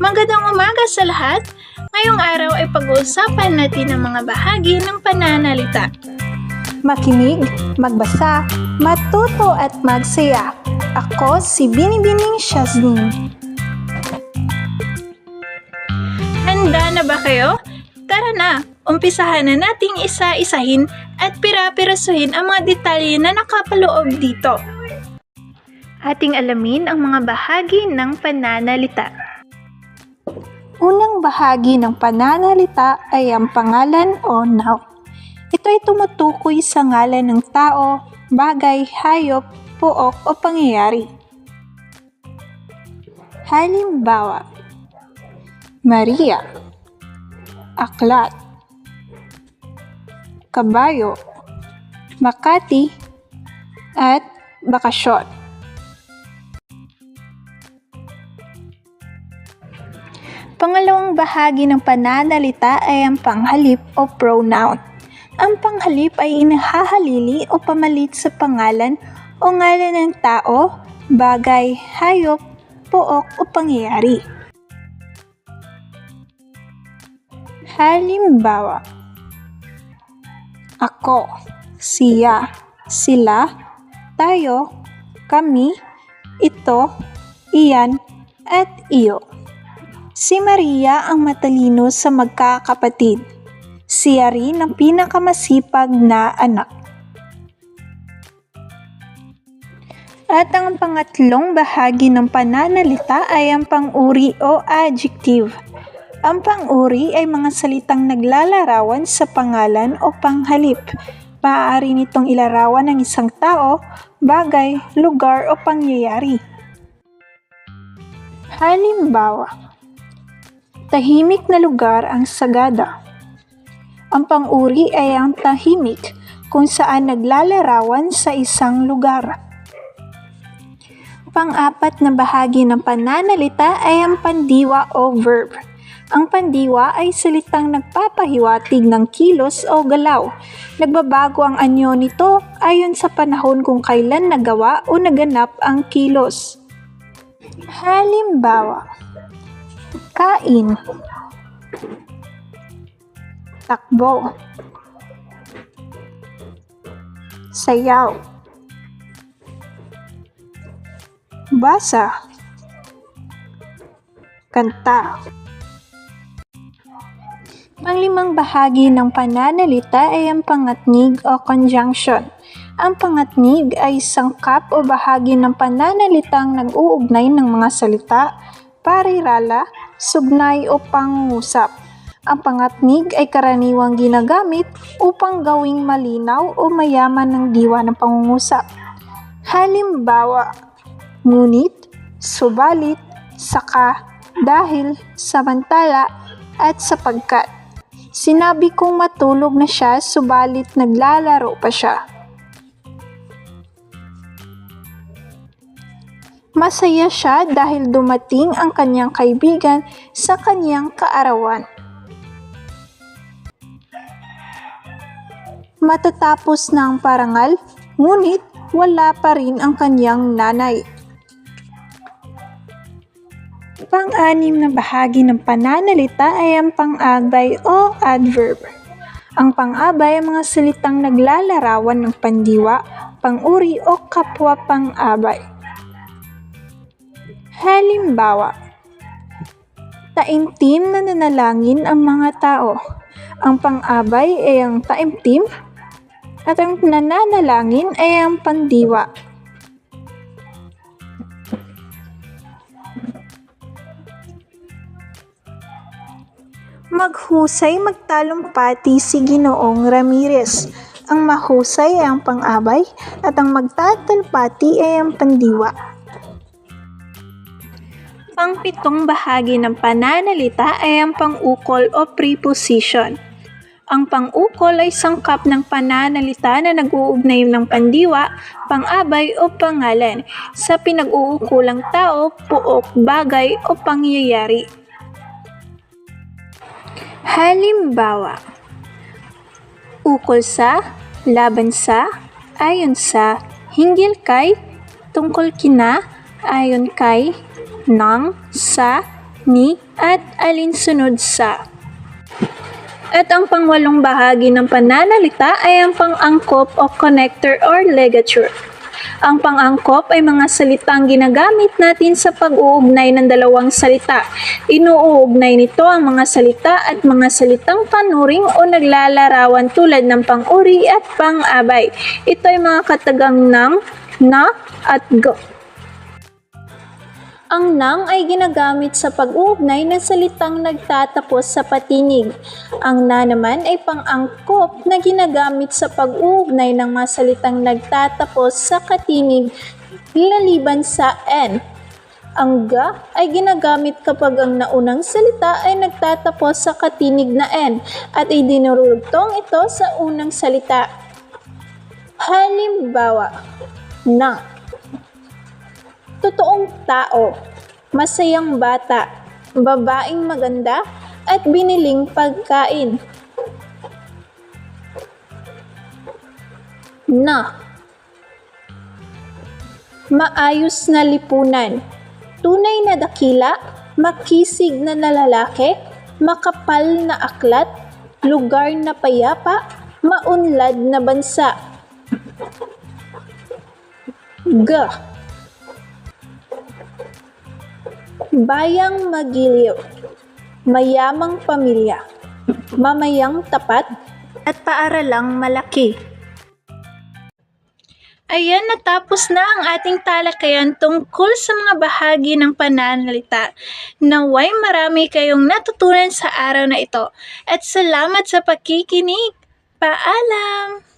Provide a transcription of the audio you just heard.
Magandang umaga sa lahat! Ngayong araw ay pag-uusapan natin ang mga bahagi ng pananalita. Makinig, magbasa, matuto at magsaya. Ako si Binibining Shaznin. Handa na ba kayo? Tara na, umpisahan na nating isa-isahin at pira-pirasuhin ang mga detalye na nakapaloob dito. Ating alamin ang mga bahagi ng pananalita. Unang bahagi ng pananalita ay ang pangalan o noun. Ito ay tumutukoy sa ngalan ng tao, bagay, hayop, puok o pangyayari. Halimbawa, Maria, Aklat, Kabayo, Makati, at Bakasyon. Pangalawang bahagi ng pananalita ay ang panghalip o pronoun. Ang panghalip ay inahahalili o pamalit sa pangalan o ngalan ng tao, bagay, hayop, pook o pangyayari. Halimbawa, ako, siya, sila, tayo, kami, ito, iyan, at iyo. Si Maria ang matalino sa magkakapatid. Siya rin ang pinakamasipag na anak. At ang pangatlong bahagi ng pananalita ay ang pang-uri o adjective. Ang pang-uri ay mga salitang naglalarawan sa pangalan o panghalip. Maaari nitong ilarawan ng isang tao, bagay, lugar o pangyayari. Halimbawa, tahimik na lugar ang sagada. Ang pang-uri ay ang tahimik kung saan naglalarawan sa isang lugar. Pang-apat na bahagi ng pananalita ay ang pandiwa o verb. Ang pandiwa ay salitang nagpapahiwatig ng kilos o galaw. Nagbabago ang anyo nito ayon sa panahon kung kailan nagawa o naganap ang kilos. Halimbawa, kain, takbo, sayaw, basa, kanta. Panglimang bahagi ng pananalita ay ang pangatnig o conjunction. Ang pangatnig ay sangkap o bahagi ng pananalitang nag-uugnay ng mga salita, parirala, sugnay o pangungusap. Ang pangatnig ay karaniwang ginagamit upang gawing malinaw o mayaman ng diwa ng pangungusap. Halimbawa, ngunit, subalit, saka, dahil, samantala, at sapagkat. Sinabi kong matulog na siya subalit naglalaro pa siya. Masaya siya dahil dumating ang kanyang kaibigan sa kanyang kaarawan. Matatapos ang parangal, ngunit wala pa rin ang kanyang nanay. Pang-anim na bahagi ng pananalita ay ang pang-abay o adverb. Ang pang-abay ay mga salitang naglalarawan ng pandiwa, pang-uri o kapwa pang-abay. Halimbawa, taimtim na nanalangin ang mga tao. Ang pang-abay ay ang taimtim at ang nananalangin ay ang pandiwa. Maghusay magtalumpati si Ginoong Ramirez. Ang mahusay ay ang pang-abay at ang magtatalpati ay ang pandiwa. Pangpitong bahagi ng pananalita ay ang pang-ukol o preposition. Ang pang-ukol ay sangkap ng pananalita na nag-uugnay ng pandiwa, pang-abay o pangalan sa pinag-uukulang tao, puok, bagay o pangyayari. Halimbawa, ukol sa, laban sa, ayon sa, hinggil kay, tungkol kina, ayon kay, ng, sa, ni, at alinsunod sa. At ang pangwalong bahagi ng pananalita ay ang pang-angkop o connector or ligature. Ang pang-angkop ay mga salitang ginagamit natin sa pag-uugnay ng dalawang salita. Inuugnay nito ang mga salita at mga salitang panuring o naglalarawan tulad ng pang-uri at pang-abay. Ito ay mga katagang ng, na, at go. Ang nang ay ginagamit sa pag-uugnay ng salitang nagtatapos sa patinig. Ang na naman ay pang-angkop na ginagamit sa pag-uugnay ng mga salitang nagtatapos sa katinig laliban sa n. Ang ga ay ginagamit kapag ang naunang salita ay nagtatapos sa katinig na n at idinurugtong ito sa unang salita. Halimbawa, na totoong tao, masayang bata, babaeng maganda, at biniling pagkain. Na Maayos na lipunan, tunay na dakila, makisig na nalalaki, makapal na aklat, lugar na payapa, maunlad na bansa. G Bayang magiliw, mayamang pamilya, mamayang tapat, at paaralang malaki. Ayan, natapos na ang ating talakayan tungkol sa mga bahagi ng pananalita. Naway marami kayong natutunan sa araw na ito. At salamat sa pakikinig. Paalam!